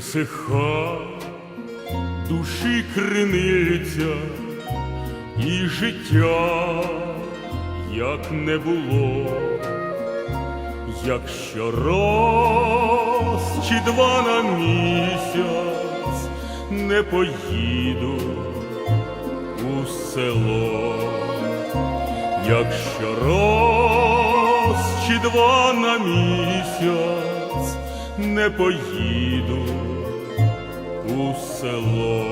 всиха, душі криниця і життя, як не було, якщо раз чи два на місяць не поїду у село, якщо раз чи два на місяць не поїду у село,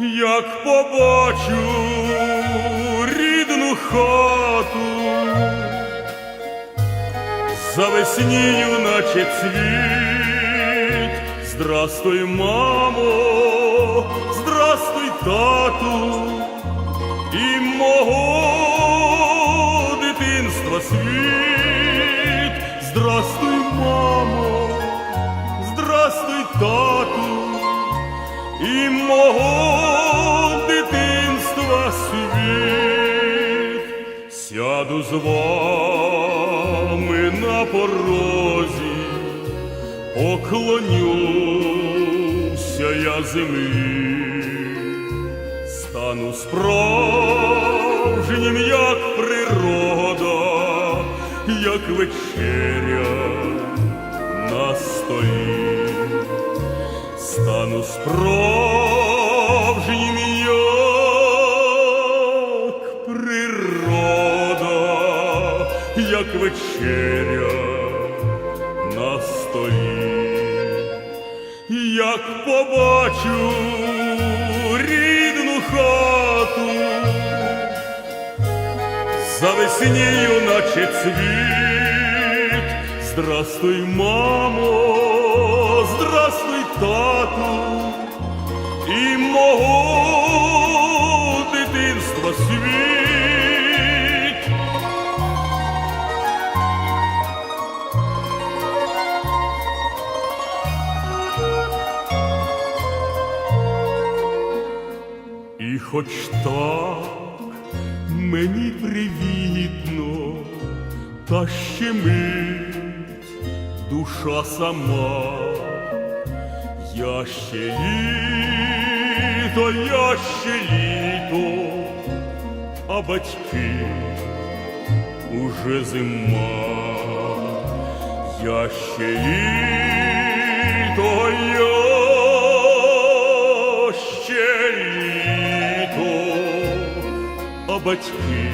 як побачу рідну хату, завеснію, наче цвіт. Здрастуй, мамо, здрастуй, тату, і мого дитинства світ. Здрастуй, мамо, тату, і мого дитинства світ. Сяду з вами на порозі, поклонюся я землі, стану справжнім, як природа, як вечеря на столі, стану справжнім, як природа, як вечеря на столі, як побачу рідну хату, завеснію, наче цвіт. Здрастуй, мамо, здрастуй, тату, і мого дитинства світ. І хоч так мені привітно, та ще мить душа сама, я ще літо, я ще літо, а батьки уже зима, я ще літо, я ще літо, а батьки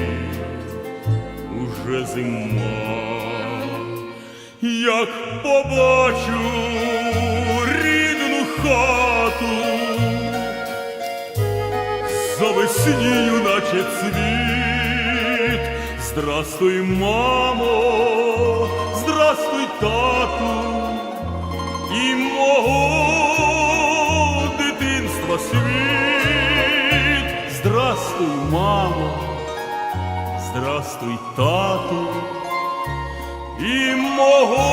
уже зима, як побачу хату, завеснію, наче цвіт. Здрастуй, мамо, здрастуй, тату, і мого дитинства світ. Здрастуй, мамо, здрастуй, тату, і мого